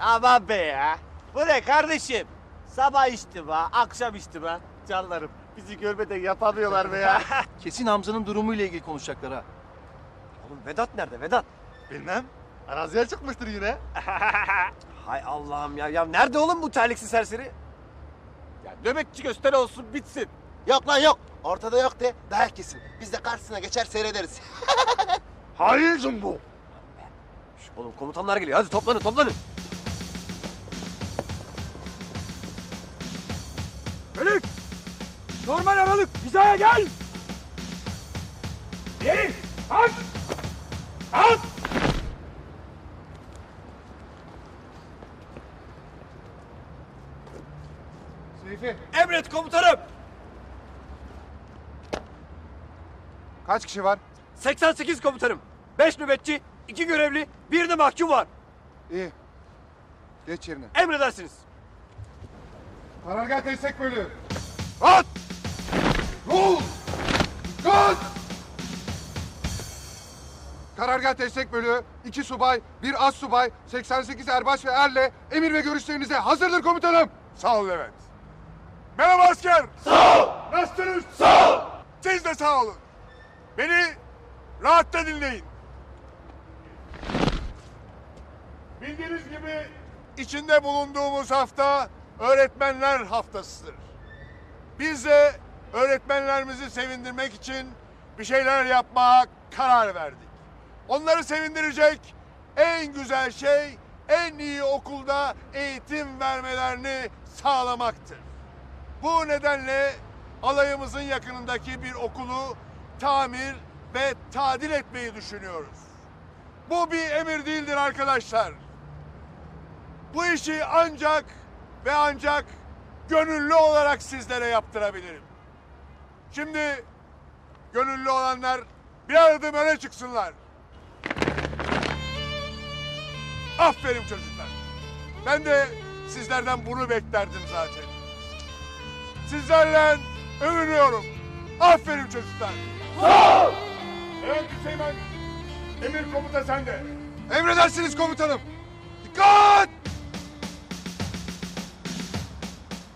aman be ya. Bu ne kardeşim? Sabah içtima, akşam içtima. Canlarım bizi görmeden yapamıyorlar be ya. Kesin Hamza'nın durumuyla ilgili konuşacaklar ha. Oğlum Vedat nerede Vedat? Bilmem. Araziye çıkmıştır yine. Hay Allah'ım ya. Ya nerede oğlum bu terliksi serseri? Ya nöbetçi gösteri olsun bitsin. Yok lan yok. Ortada yok de dayak yesin. Biz de karşısına geçer seyrederiz. Hain. Şş, oğlum komutanlar geliyor. Hadi toplanın toplanın. Normal aralık hizaya gel! Geri! Kalk! Kalk! Seyfi Emret komutanım! kaç kişi var? 88 komutanım. 5 nöbetçi, 2 görevli, bir de mahkum var. İyi. Geç yerine. Emredersiniz. Karargah destek bölüğü. At! Rol! Dikkat! Karargah destek bölüğü, iki subay, bir az subay, 88 erbaş ve erle emir ve görüşlerinize hazırdır komutanım. Sağ ol Levent. Merhaba asker. Sağ ol. Nasılsınız? Sağ ol. Siz de sağ olun. Beni rahatla dinleyin. Bildiğiniz gibi içinde bulunduğumuz hafta öğretmenler haftasıdır. Biz de öğretmenlerimizi sevindirmek için bir şeyler yapmaya karar verdik. Onları sevindirecek en güzel şey en iyi okulda eğitim vermelerini sağlamaktır. Bu nedenle alayımızın yakınındaki bir okulu tamir ve tadil etmeyi düşünüyoruz. Bu bir emir değildir arkadaşlar. Bu işi ancak ve ancak gönüllü olarak sizlere yaptırabilirim. Şimdi gönüllü olanlar bir adım öne çıksınlar. Aferin çocuklar. Ben de sizlerden bunu beklerdim zaten. Sizlerle övünüyorum. Aferin çocuklar. Sağ ol. Evet Hüseyin Emir komuta sende. Emredersiniz komutanım. Dikkat!